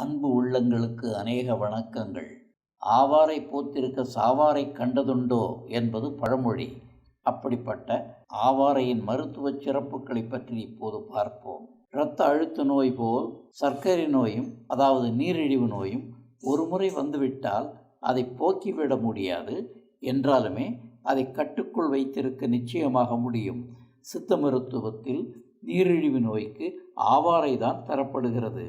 அன்பு உள்ளங்களுக்கு அநேக வணக்கங்கள். ஆவாரை போத்திருக்க சாவாரை கண்டதுண்டோ என்பது பழமொழி. அப்படிப்பட்ட ஆவாரையின் மருத்துவ சிறப்புகளை பற்றி இப்போது பார்ப்போம். இரத்த அழுத்த நோய் போல் சர்க்கரை நோயும் அதாவது நீரிழிவு நோயும் ஒரு முறை வந்துவிட்டால் அதை போக்கிவிட முடியாது. என்றாலுமே அதை கட்டுக்குள் வைத்திருக்க நிச்சயமாக முடியும். சித்த மருத்துவத்தில் நீரிழிவு நோய்க்கு ஆவாரை தான் தரப்படுகிறது.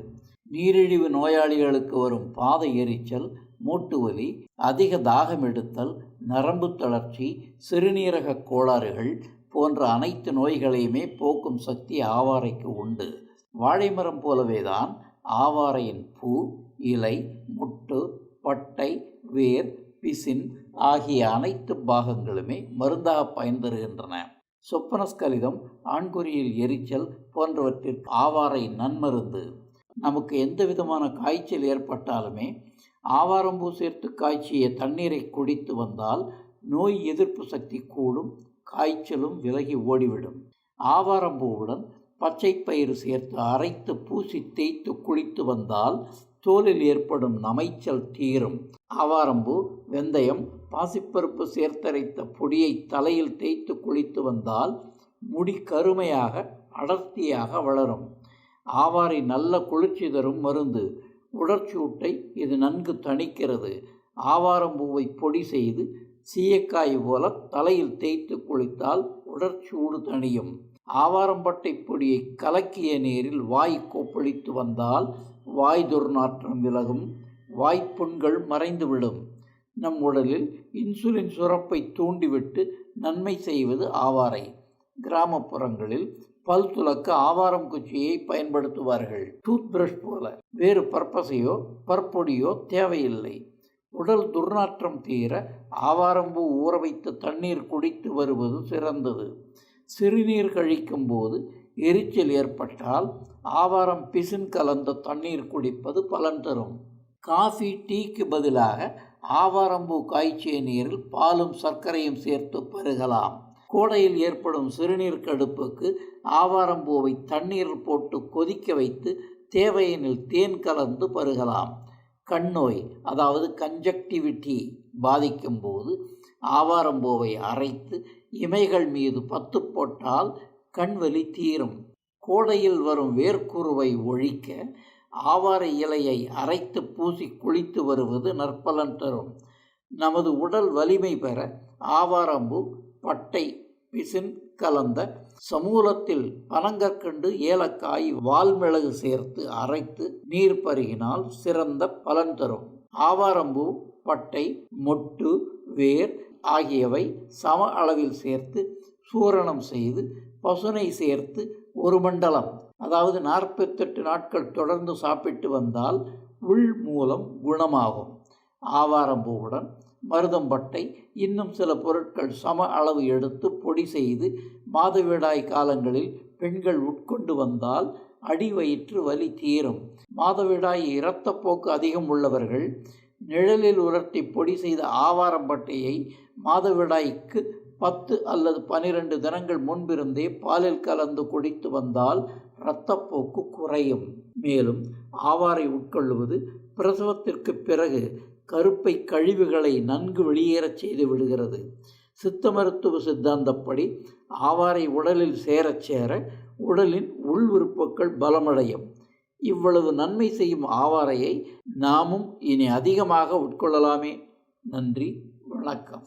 நீரிழிவு நோயாளிகளுக்கு வரும் பாத எரிச்சல் மூட்டு வலி அதிக தாகம் எடுத்தல் நரம்பு தளர்ச்சி சிறுநீரக கோளாறுகள் போன்ற அனைத்து நோய்களையுமே போக்கும் சக்தி ஆவாரைக்கு உண்டு. வாழைமரம் போலவே தான் ஆவாரையின் பூ இலை முட்டு பட்டை வேர் பிசின் ஆகிய அனைத்து பாகங்களுமே மருந்தாக பயன் தருகின்றன சொப்பனஸ்கலிதம் ஆண்குறியில் எரிச்சல் போன்றவற்றிற்கு ஆவாரை நன்மருந்து. நமக்கு எந்த விதமான காய்ச்சல் ஏற்பட்டாலுமே ஆவாரம்பூ சேர்த்து காய்ச்சிய தண்ணீரை குடித்து வந்தால் நோய் எதிர்ப்பு சக்தி கூடும் காய்ச்சலும் விலகி ஓடிவிடும். ஆவாரம்பூவுடன் பச்சை பயிறு சேர்த்து அரைத்து பூசி தேய்த்து குளித்து வந்தால் தோலில் ஏற்படும் நமைச்சல் தீரும். ஆவாரம்பூ வெந்தயம் பாசிப்பருப்பு சேர்த்தரைத்த பொடியை தலையில் தேய்த்து குளித்து வந்தால் முடி கருமையாக அடர்த்தியாக வளரும். ஆவாரை நல்ல குளிர்ச்சி தரும் மருந்து. உடற்சூட்டை இது நன்கு தணிக்கிறது. ஆவாரம்பூவை பொடி செய்து சீயக்காய் போல தலையில் தேய்த்து குளித்தால் உடற்சூடு தணியும். ஆவாரம்பட்டை பொடியை கலக்கிய நீரில் வாய் கொப்பளித்து வந்தால் வாய் துர்நாற்றம் விலகும். வாய்ப்புண்கள் மறைந்துவிடும் நம் உடலில் இன்சுலின் சுரப்பை தூண்டிவிட்டு நன்மை செய்வது ஆவாரை. கிராமப்புறங்களில் பல் துலக்க ஆவாரம் குச்சியை பயன்படுத்துவார்கள். டூத் பிரஷ் போல. வேறு பற்பசையோ பற்பொடியோ தேவையில்லை. உடல் துர்நாற்றம் தீர ஆவாரம்பூ ஊற வைத்த தண்ணீர் குடித்து வருவது சிறந்தது. சிறுநீர் கழிக்கும் போது எரிச்சல் ஏற்பட்டால் ஆவாரம் பிசின் கலந்த தண்ணீர் குடிப்பது பலன் தரும். காஃபி டீக்கு பதிலாக ஆவாரம்பூ காய்ச்சிய நீரில் பாலும் சர்க்கரையும் சேர்த்து பருகலாம். கோடையில் ஏற்படும் சிறுநீர் கடுப்புக்கு ஆவாரம்பூவை தண்ணீரில் போட்டு கொதிக்க வைத்து தேவையினில் தேன் கலந்து பருகலாம். கண்ணோய் அதாவது கன்ஜக்டிவிட்டி பாதிக்கும் போது ஆவாரம்பூவை அரைத்து இமைகள் மீது பத்து போட்டால் கண்வலி தீரும். கோடையில் வரும் வேர்க்குருவை ஒழிக்க ஆவார இலையை அரைத்து பூசி குளித்து வருவது நற்பலன் தரும். நமது உடல் வலிமை பெற ஆவாரம்பூ பட்டை பிசின் கலந்த சமூலத்தில் பனங்கற்கண்டு ஏலக்காய் வால்மிளகு சேர்த்து அரைத்து நீர் பருகினால் சிறந்த பலன் தரும். ஆவாரம்பூ பட்டை மொட்டு வேர் ஆகியவை சம அளவில் சேர்த்து சூரணம் செய்து பசுனை சேர்த்து ஒரு மண்டலம் அதாவது நாற்பத்தெட்டு நாட்கள் தொடர்ந்து சாப்பிட்டு வந்தால் உள் மூலம் குணமாகும். ஆவாரம்பூவுடன் மருதம்பட்டை இன்னும் சில பொருட்கள் சம அளவு எடுத்து பொடி செய்து மாதவிடாய் காலங்களில் பெண்கள் உட்கொண்டு வந்தால் அடி வயிற்று வலி தீரும். மாதவிடாய் இரத்தப்போக்கு அதிகம் உள்ளவர்கள் நிழலில் உலர்த்தி பொடி செய்த ஆவாரம்பட்டையை மாதவிடாய்க்கு பத்து அல்லது பனிரெண்டு தினங்கள் முன்பிருந்தே பாலில் கலந்து குடித்து வந்தால் இரத்தப்போக்கு குறையும். மேலும் ஆவாரை உட்கொள்வது பிரசவத்திற்கு பிறகு கருப்பை கழிவுகளை நன்கு வெளியேறச் செய்து விடுகிறது. சித்த மருத்துவ சித்தாந்தப்படி ஆவாரை உடலில் சேரச் சேர உடலின் உள் உறுப்புகள் பலமடையும். இவ்வளவு நன்மை செய்யும் ஆவாரையை நாமும் இனி அதிகமாக உட்கொள்ளலாமே. நன்றி வணக்கம்.